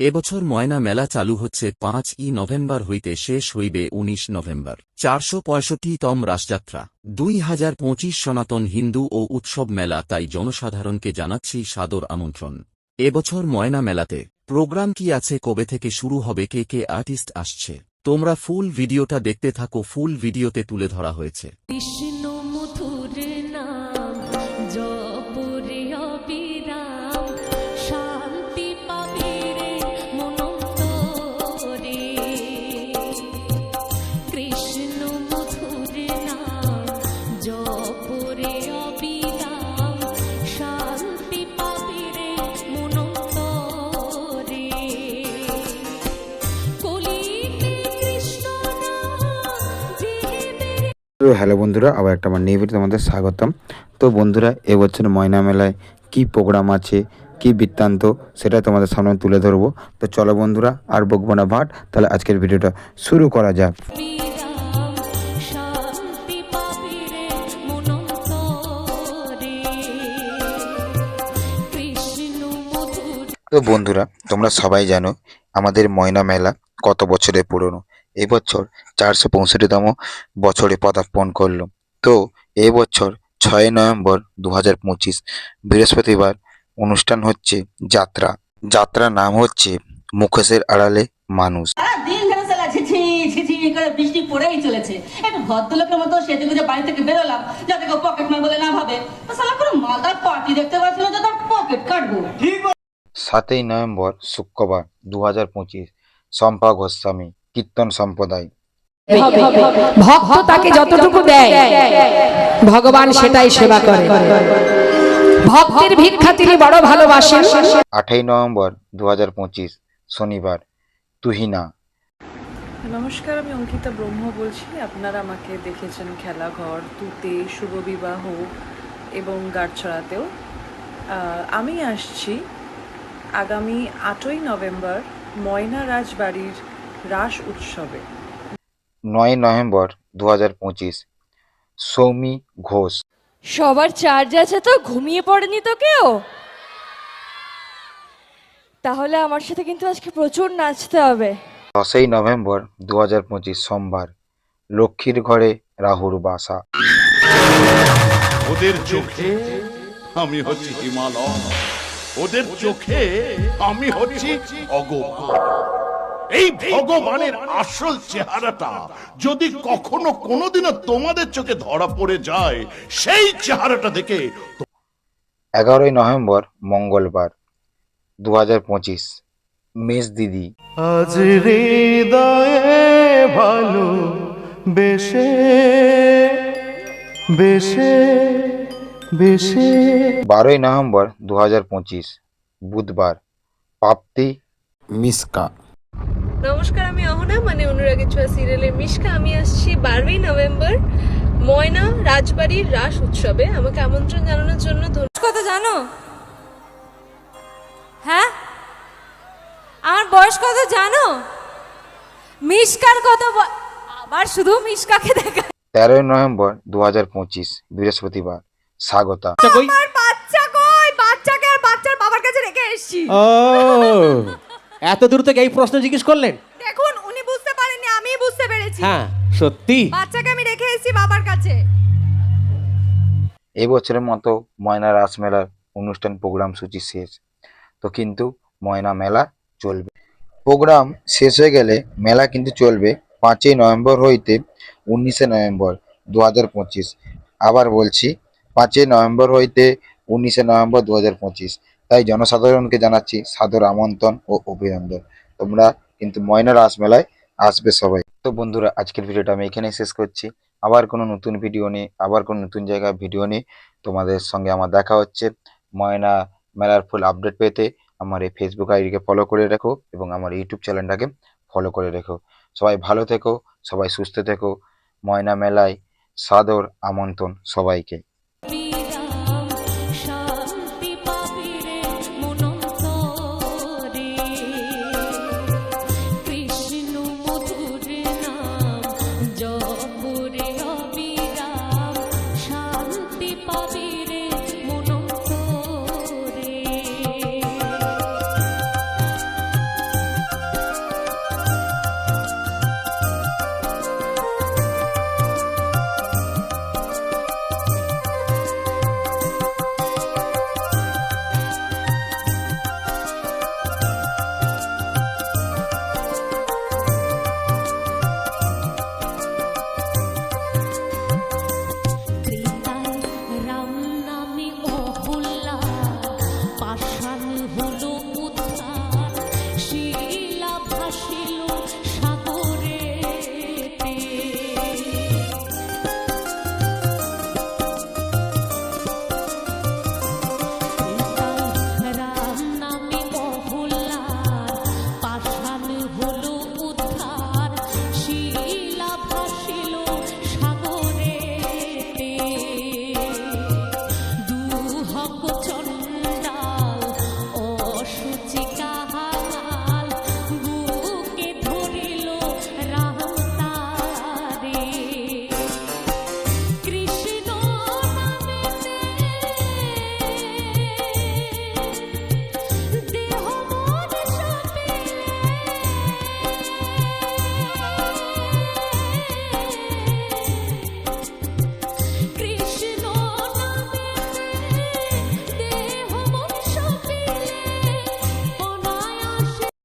এবছর ময়না মেলা চালু হচ্ছে পাঁচ ই নভেম্বর হইতে শেষ হইবে উনিশ নভেম্বর। চারশো পঁয়ষট্টিতম রাসযাত্রা। দুই হাজার পঁচিশ সনাতন হিন্দু ও উৎসব মেলা, তাই জনসাধারণকে জানাচ্ছি সাদর আমন্ত্রণ। এবছর ময়না মেলাতে, প্রোগ্রাম কি আছে, কবে থেকে শুরু হবে, কে কে আর্টিস্ট আসছে? তোমরা ফুল ভিডিওটা দেখতে থাকো, ফুল ভিডিওতে তুলে ধরা হয়েছে। তো হ্যালো বন্ধুরা, আবার একটা আমার নিয়ে তোমাদের স্বাগতম। তো বন্ধুরা এবছর ময়না মেলায় কি প্রোগ্রাম আছে, কি বৃত্তান্ত, সেটা তোমাদের সামনে তুলে ধরবো। তো চলো বন্ধুরা, আর বকবো না ভাট, তাহলে আজকের ভিডিওটা শুরু করা যাক। তো বন্ধুরা, তোমরা সবাই জানো, আমাদের ময়না মেলা কত বছরের পুরনো? এবছর চারশো পঁয়ষট্টিতম বছরে পদার্পণ করল। তো এবছর ছয় নভেম্বর দু হাজার পঁচিশ বৃহস্পতিবার অনুষ্ঠান হচ্ছে যাত্রা। যাত্রার নাম হচ্ছে মুখোশের আড়ালে মানুষ। সারা দিন ধরে সালা ছিছি ছিছি করে বৃষ্টি পড়েই চলেছে। একটু ভদ্রলোকের মতো সেজে গুজে বাড়ি থেকে বেরোলাম যাতে কেউ পকেট মার বলে না ভাবে। সালা কোনো মালদার পার্টি দেখতে পাচ্ছিল যে তার পকেট কাটবো। সাতই নভেম্বর শুক্রবার দু হাজার পঁচিশ শম্পা গোস্বামী কীর্তন সম্প্রদায়। ভক্ত তাকে যতটুকু দেয় ভগবান সেটাই সেবা করে। ভক্তের ভিক্ষা তিনি বড় ভালোবাসেন। আটই নভেম্বর দু হাজার পঁচিশ শনিবার। তুহিনা নমস্কার আমি অঙ্কিতা ব্রহ্ম বলছি। আপনারা আমাকে দেখেছেন খেলাঘর তুতে শুভ বিবাহ এবং গাঁটছড়াতেও আহ, আমি আসছি আগামী আটই নভেম্বর ময়না রাজবাড়ির রাস উৎসবে। নয় নভেম্বর দু হাজার পঁচিশ সৌমি ঘোষ। সবার চার্জ আছে তো ঘুমিয়ে পড়েনি তো কেউ? তাহলে আমার সাথে কিন্তু আজকে প্রচুর নাচতে হবে। দশই নভেম্বর দু হাজার পঁচিশ সোমবার লক্ষ্মীর ঘরে রাহুর বাসা। ওদের চোখে আমি হচ্ছি হিমালয়। ওদের চোখে আমি হচ্ছি ভগবান এই ভগবানের আসল চেহারাটা যদি কখনো কোনোদিনও তোমাদের চোখে ধরা পড়ে যায় সেই চেহারাটা দেখে এগারোই নভেম্বর মঙ্গলবার দু হাজার পঁচিশ মেষ দিদি। আজ হৃদয়ে ভালো বেশে বেশে বেশে। বারোই নভেম্বর দু হাজার পঁচিশ বুধবার প্রাপ্তি মিসকা। নমস্কার আমি অহনা মানে অনুরাগের ছোঁয়া সিরিয়ালের মিশকা। আমি আসছি বারোই নভেম্বর ময়না রাজবাড়ির রাস উৎসবে। আমাকে আমন্ত্রণ জানানোর জন্য ধন্যবাদ কত জানো? হ্যাঁ? আমার বয়স কত জানো? মিশকার কত আবার শুধু মিশকাকে দেখা তেরোই নভেম্বর দু হাজার পঁচিশ বৃহস্পতিবার। স্বাগতা। বাচ্চা কই? বাচ্চাকে আর বাচ্চার বাবার কাছে রেখে এসেছি। ও। এত দূর থেকে এই প্রশ্ন জিজ্ঞেস করলেন? দেখুন উনি বুঝতে পারেননি আমি বুঝতে পেরেছি। হ্যাঁ সত্যি? বাচ্চাকে আমি রেখে এসেছি বাবার কাছে। এবছরের মতো ময়না রাস মেলার অনুষ্ঠান প্রোগ্রাম সূচি শেষ। তো কিন্তু ময়না মেলা চলবে। প্রোগ্রাম শেষ হয়ে গেলে মেলা কিন্তু চলবে পাঁচই নভেম্বর হইতে উনিশে নভেম্বর দু হাজার পঁচিশ। আবার বলছি পাঁচই নভেম্বর হইতে উনিশে নভেম্বর দু হাজার পঁচিশ। তাই জনসাধারণকে জানাচ্ছি সাদর আমন্ত্রণ ও অভিনন্দন। তোমরা কিন্তু ময়না রাস মেলায় আসবে সবাই। তো বন্ধুরা, আজকের ভিডিওটা আমি এখানেই শেষ করছি। আবার কোনো নতুন ভিডিও নিয়ে, আবার কোনো নতুন জায়গায় ভিডিও নিয়ে তোমাদের সঙ্গে আমার দেখা হচ্ছে। ময়না মেলার ফুল আপডেট পেতে আমার এই ফেসবুক আইডিকে ফলো করে রেখো এবং আমার ইউটিউব চ্যানেলটাকে ফলো করে রেখো। সবাই ভালো থেকো, সবাই সুস্থ থেকো। ময়না মেলায় সাদর আমন্ত্রণ সবাইকে।